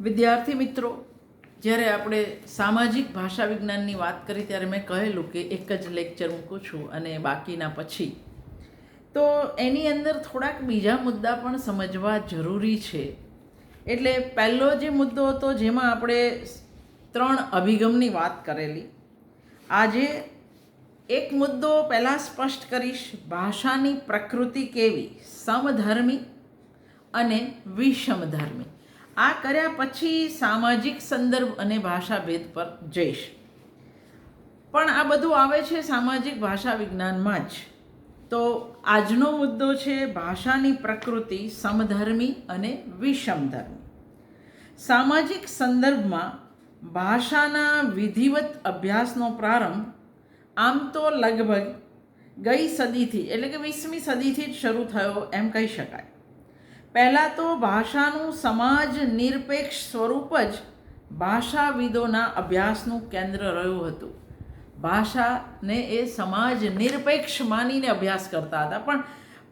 વિદ્યાર્થી મિત્રો, જ્યારે આપણે સામાજિક ભાષા વિજ્ઞાનની વાત કરી, ત્યારે મેં કહેલું કે એક જ લેક્ચર મૂકું છું અને બાકીના પછી. તો એની અંદર થોડાક બીજા મુદ્દા પણ સમજવા જરૂરી છે. એટલે પહેલો જે મુદ્દો હતો, જેમાં આપણે ત્રણ અભિગમની વાત કરેલી. આજે એક મુદ્દો પહેલાં સ્પષ્ટ કરીશ. ભાષાની પ્રકૃતિ કેવી? સમધર્મી અને વિષમધર્મી. આ કર્યા પછી સામાજિક સંદર્ભ અને ભાષાભેદ પર જઈશ. પણ આ બધું આવે છે સામાજિક ભાષા વિજ્ઞાનમાં જ. તો આજનો મુદ્દો છે ભાષાની પ્રકૃતિ સમધર્મી અને વિષમધર્મી. સામાજિક સંદર્ભમાં ભાષાના વિધિવત અભ્યાસનો પ્રારંભ આમ તો લગભગ ગઈ સદીથી એટલે કે વીસમી સદીથી જ શરૂ થયો એમ કહી શકાય. પહેલાં તો ભાષાનું સમાજ નિરપેક્ષ સ્વરૂપ જ ભાષાવિદોના અભ્યાસનું કેન્દ્ર રહ્યું હતું. ભાષાને એ સમાજ નિરપેક્ષ માનીને અભ્યાસ કરતા હતા, પણ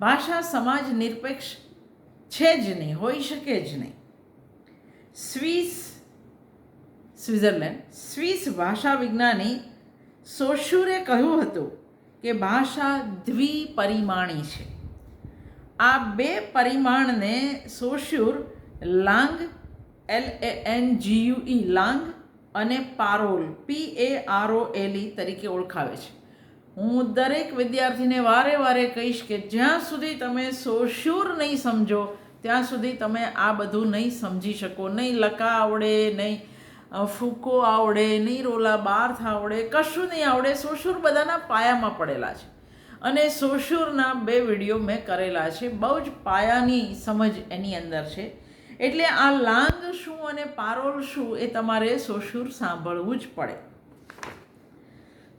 ભાષા સમાજ નિરપેક્ષ છે જ નહીં, હોઈ શકે જ નહીં. સ્વિસ સ્વિટ્ઝરલેન્ડ, સ્વિસ ભાષા વિજ્ઞાની સોશુરે કહ્યું હતું કે ભાષા દ્વિપરિમાણી છે. આ બે પરિમાણને સોશ્યુર લાંગ એલ એ N G U E langue અને parole P A R O L E તરીકે ઓળખાવે છે. હું દરેક વિદ્યાર્થીને વારે વારે કહીશ કે જ્યાં સુધી તમે સોશ્યુર નહીં સમજો, ત્યાં સુધી તમે આ બધું નહીં સમજી શકો. નહીં લકા આવડે, નહીં ફૂકો આવડે, નહીં રોલા બાર્થ આવડે કશું નહીં આવડે. સોશ્યુર બધાના પાયામાં પડેલા છે. અને સોશુરના બે વીડિયો મેં કરેલા છે. બહુ જ પાયાની સમજ એની અંદર છે. એટલે આ લાંગ શું અને પારોલ શું એ તમારે સોશુર સાંભળવું જ પડે.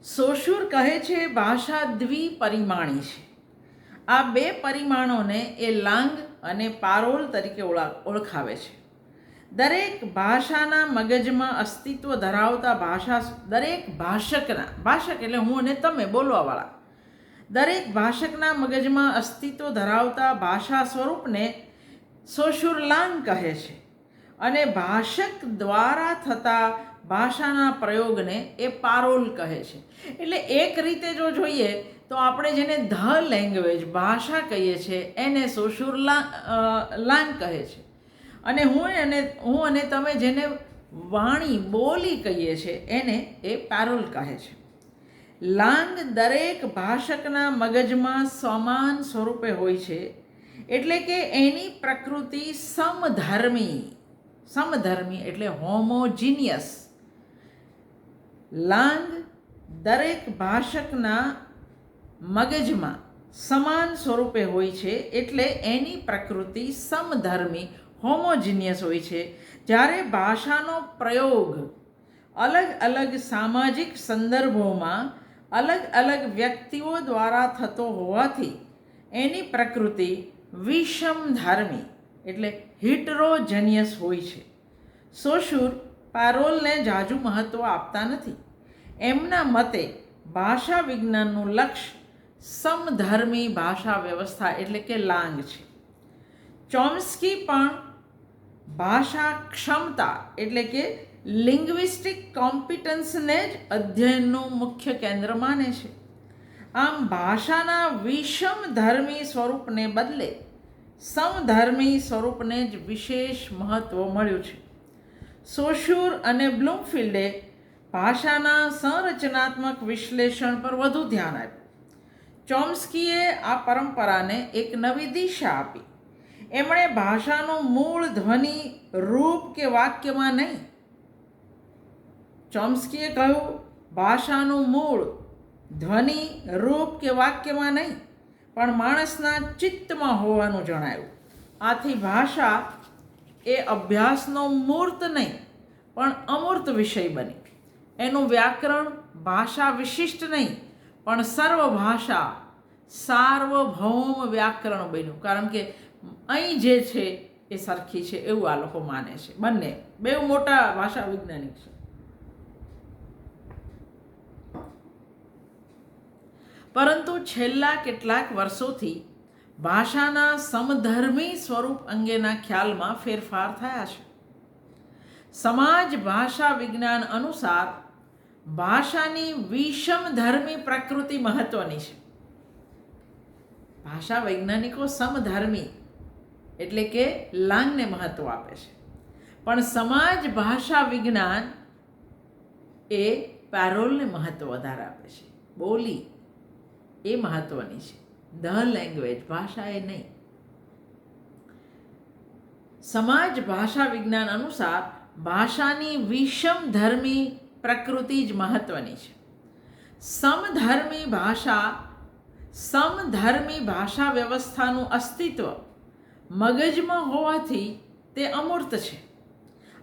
સોશુર કહે છે ભાષા દ્વિપરિમાણી છે. આ બે પરિમાણોને એ લાંગ અને પારોલ તરીકે ઓળા, ઓળખાવે છે. દરેક ભાષાના મગજમાં અસ્તિત્વ ધરાવતા ભાષા, દરેક ભાષકના, ભાષક એટલે હું અને તમે બોલવાવાળા. દરેક ભાષકના મગજમાં અસ્તિત્વ ધરાવતા ભાષા સ્વરૂપને સોશુરલાંગ કહે છે અને ભાષક દ્વારા થતા ભાષાના પ્રયોગને એ પારોલ કહે છે. એટલે એક રીતે જો જોઈએ તો આપણે જેને ધ લેંગ્વેજ ભાષા કહીએ છીએ, એને સોશુર લાંગ કહે છે. અને હું અને હું અને તમે જેને વાણી બોલી કહીએ છીએ, એને એ પારોલ કહે છે. લાંગ દરેક ભાષકના મગજમાં સમાન સ્વરૂપે હોય છે, એટલે કે એની પ્રકૃતિ સમધર્મી સમધર્મી એટલે હોમોજીનિયસ લાંગ દરેક ભાષકના મગજમાં સમાન સ્વરૂપે હોય છે, એટલે એની પ્રકૃતિ સમધર્મી હોમોજીનિયસ હોય છે. જ્યારે ભાષાનો પ્રયોગ અલગ અલગ સામાજિક સંદર્ભોમાં અલગ અલગ વ્યક્તિઓ દ્વારા થતો હોવાથી એની પ્રકૃતિ વિષમધાર્મી એટલે હિટરોજનિયસ હોય છે. સોશુર પારોલને જાજુ મહત્ત્વ આપતા નથી. એમના મતે ભાષા વિજ્ઞાનનું લક્ષ્ય સમધર્મી ભાષા વ્યવસ્થા એટલે કે લાંગ છે. ચોમ્સ્કી પણ ભાષા ક્ષમતા એટલે કે લિંગ્વિસ્ટિક કોમ્પિટન્સને જ અધ્યયનનું મુખ્ય કેન્દ્ર માને છે. આમ ભાષાના વિષમ ધર્મી સ્વરૂપને બદલે સમધર્મી સ્વરૂપને જ વિશેષ મહત્ત્વ મળ્યું છે. સોશ્યુર અને બ્લૂમફિલ્ડે ભાષાના સંરચનાત્મક વિશ્લેષણ પર વધુ ધ્યાન આપ્યું. ચોમ્સ્કીએ આ પરંપરાને એક નવી દિશા આપી. એમણે ભાષાનું મૂળ ધ્વનિ, રૂપ કે વાક્યમાં નહીં ચોમ્સ્કીએ કહ્યું, ભાષાનું મૂળ ધ્વનિ, રૂપ કે વાક્યમાં નહીં, પણ માણસના ચિત્તમાં હોવાનું જણાયું. આથી ભાષા એ અભ્યાસનો મૂર્ત નહીં, પણ અમૂર્ત વિષય બની. એનું વ્યાકરણ ભાષા વિશિષ્ટ નહીં, પણ સર્વ ભાષા સાર્વભૌમ વ્યાકરણ બન્યું. કારણ કે અહીં જે છે એ સરખી છે, એવું આ લોકો માને છે. બંને બે મોટા ભાષા વૈજ્ઞાનિક છે. પરંતુ છેલ્લા કેટલાક વર્ષોથી ભાષાના સમધર્મી સ્વરૂપ અંગેના ખ્યાલમાં ફેરફાર થયા છે. સમાજ ભાષા વિજ્ઞાન અનુસાર ભાષાની વિષમધર્મી પ્રકૃતિ મહત્વની છે. ભાષા વૈજ્ઞાનિકો સમધર્મી એટલે કે લાંગને મહત્વ આપે છે. પણ સમાજ ભાષા વિજ્ઞાન એ પેરોલને મહત્વ વધારે આપે છે. બોલી એ મહત્વની છે. ધ લેંગ્વેજ ભાષા એ નહીં. સમાજ ભાષા વિજ્ઞાન અનુસાર ભાષાની વિષમ ધર્મી પ્રકૃતિ જ મહત્વની છે. સમધર્મી ભાષા સમધર્મી ભાષા વ્યવસ્થાનું અસ્તિત્વ મગજમાં હોવાથી તે અમૂર્ત છે.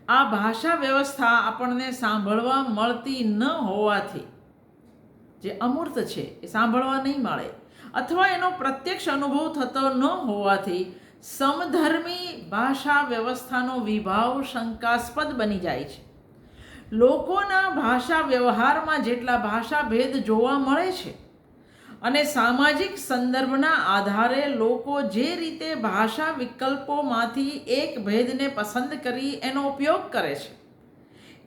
આ ભાષા વ્યવસ્થા આપણને સાંભળવા મળતી ન હોવાથી જે અમૂર્ત છે, એ સાંભળવા નહીં મળે. અથવા એનો પ્રત્યક્ષ અનુભવ થતો ન હોવાથી સમધર્મી ભાષા વ્યવસ્થાનો વિભાવ શંકાસ્પદ બની જાય છે. લોકોના ભાષા વ્યવહારમાં જેટલા ભાષા ભેદ જોવા મળે છે અને સામાજિક સંદર્ભના આધારે લોકો જે રીતે ભાષા વિકલ્પોમાંથી એક ભેદને પસંદ કરી એનો ઉપયોગ કરે છે.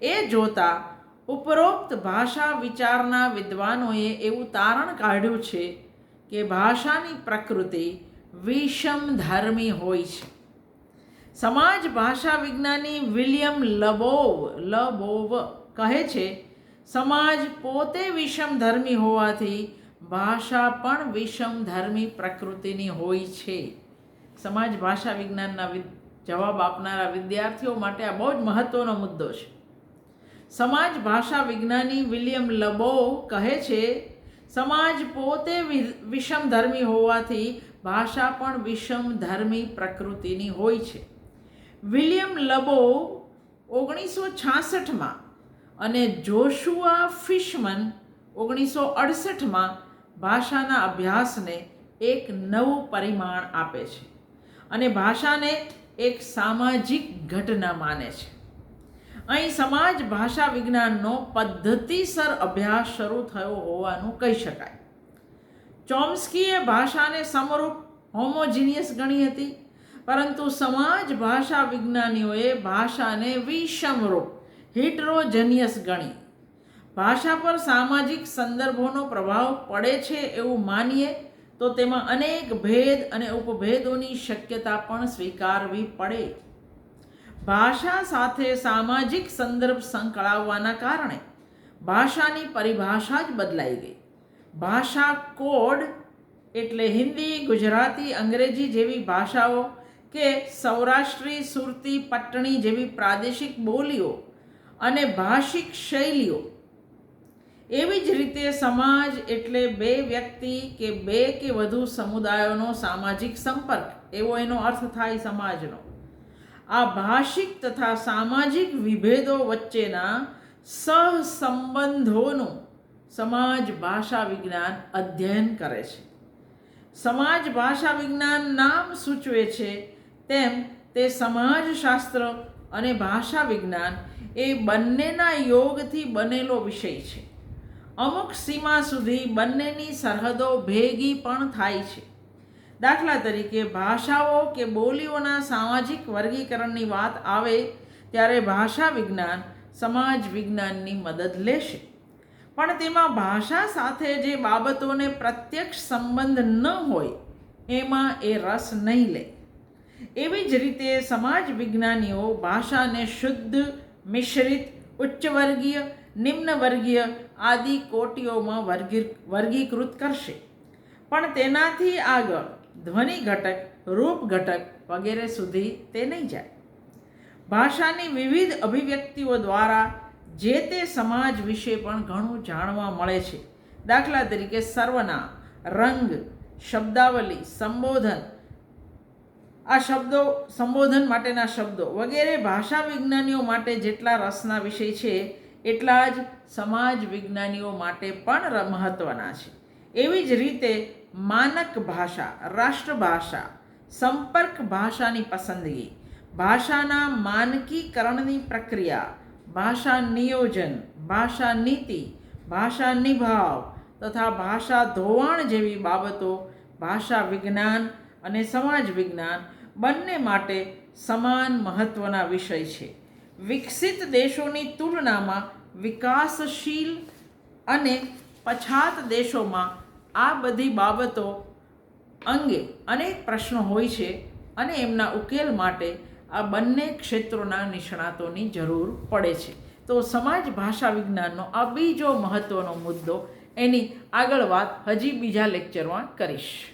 એ જોતા ઉપરોક્ત ભાષા વિચારના વિદ્વાનોએ એવું તારણ કાઢ્યું છે કે ભાષાની પ્રકૃતિ વિષમ ધર્મી હોય છે. સમાજ ભાષા વિજ્ઞાની વિલિયમ લબોવ લબોવ કહે છે, સમાજ પોતે વિષમધર્મી હોવાથી ભાષા પણ વિષમધર્મી પ્રકૃતિની હોય છે. સમાજ ભાષા વિજ્ઞાનના જવાબ આપનારા વિદ્યાર્થીઓ માટે આ બહુ જ મહત્ત્વનો મુદ્દો છે. સમાજ ભાષા વિજ્ઞાની વિલિયમ લબો કહે છે, સમાજ પોતે વિષમધર્મી હોવાથી ભાષા પણ વિષમધર્મી પ્રકૃતિની હોય છે. વિલિયમ લબો ઓગણીસો છાસઠમાં અને જોશુઆ ફિશમન ઓગણીસો અડસઠમાં ભાષાના અભ્યાસને એક નવું પરિમાણ આપે છે અને ભાષાને એક સામાજિક ઘટના માને છે. અહીં સમાજ ભાષા વિજ્ઞાનનો પદ્ધતિસર અભ્યાસ શરૂ થયો હોવાનું કહી શકાય. ચોમ્સ્કીએ ભાષાને સમરૂપ હોમોજીનિયસ ગણી હતી, પરંતુ સમાજ ભાષા વિજ્ઞાનીઓએ ભાષાને વિષમરૂપ, હિટ્રોજનિયસ ગણી. ભાષા પર સામાજિક સંદર્ભોનો પ્રભાવ પડે છે એવું માનીએ તો તેમાં અનેક ભેદ અને ઉપભેદોની શક્યતા પણ સ્વીકારવી પડે. ભાષા સાથે સામાજિક સંદર્ભ સંકળાવવાના કારણે ભાષાની પરિભાષા જ બદલાઈ ગઈ. ભાષા કોડ એટલે હિન્દી, ગુજરાતી, અંગ્રેજી જેવી ભાષાઓ કે સૌરાષ્ટ્રી, સુરતી પટ્ટણી જેવી પ્રાદેશિક બોલીઓ અને ભાષિક શૈલીઓ. એવી જ રીતે સમાજ એટલે બે વ્યક્તિ કે બે કે વધુ સમુદાયોનો સામાજિક સંપર્ક. એવો એનો અર્થ થાય સમાજનો. આ ભાષિક તથા સામાજિક વિભેદો વચ્ચેના સહસંબંધોનું સમાજ ભાષા વિજ્ઞાન અધ્યયન કરે છે. સમાજ ભાષા વિજ્ઞાન નામ સૂચવે છે તેમ તે સમાજશાસ્ત્ર અને ભાષા વિજ્ઞાન એ બંનેના યોગથી બનેલો વિષય છે. અમુક સીમા સુધી બંનેની સરહદો ભેગી પણ થાય છે. દાખલા તરીકે ભાષાઓ કે બોલીઓના સામાજિક વર્ગીકરણની વાત આવે, ત્યારે ભાષા વિજ્ઞાન સમાજ વિજ્ઞાનની મદદ લેશે. પણ તેમાં ભાષા સાથે જે બાબતોને પ્રત્યક્ષ સંબંધ ન હોય, એમાં એ રસ નહીં લે. એવી જ રીતે સમાજ વિજ્ઞાનીઓ ભાષાને શુદ્ધ, મિશ્રિત, ઉચ્ચવર્ગીય, નિમ્નવર્ગીય આદિ કોટીઓમાં વર્ગી, વર્ગીકૃત કરશે. પણ તેનાથી આગળ ધ્વનિ ઘટક, રૂપ ઘટક વગેરે સુધી તે નહીં જાય. ભાષાની વિવિધ અભિવ્યક્તિઓ દ્વારા જે તે સમાજ વિશે પણ ઘણું જાણવા મળે છે. દાખલા તરીકે સર્વના, રંગ, શબ્દાવલી, સંબોધન, આ શબ્દો સંબોધન માટેના શબ્દો વગેરે ભાષા વિજ્ઞાનીઓ માટે જેટલા રસના વિષય છે, એટલા જ સમાજ વિજ્ઞાનીઓ માટે પણ મહત્ત્વના છે. એવી જ રીતે માનક ભાષા, રાષ્ટ્રભાષા, સંપર્ક ભાષાની પસંદગી, ભાષાના માનકીકરણની પ્રક્રિયા, ભાષા નિયોજન, ભાષા નીતિ, ભાષા નિભાવ તથા ભાષા ધોવાણ જેવી બાબતો, ભાષા વિજ્ઞાન અને સમાજ વિજ્ઞાન બંને માટે સમાન મહત્ત્વના વિષય છે. વિકસિત દેશોની તુલનામાં વિકાસશીલ અને પછાત દેશોમાં આ બધી બાબતો અંગે અનેક પ્રશ્નો હોય છે અને એમના ઉકેલ માટે આ બંને ક્ષેત્રોના નિષ્ણાતોની જરૂર પડે છે. તો સમાજ ભાષા વિજ્ઞાનનો આ બીજો મહત્ત્વનો મુદ્દો એની આગળ વાત હજી બીજા લેક્ચરમાં કરીશ.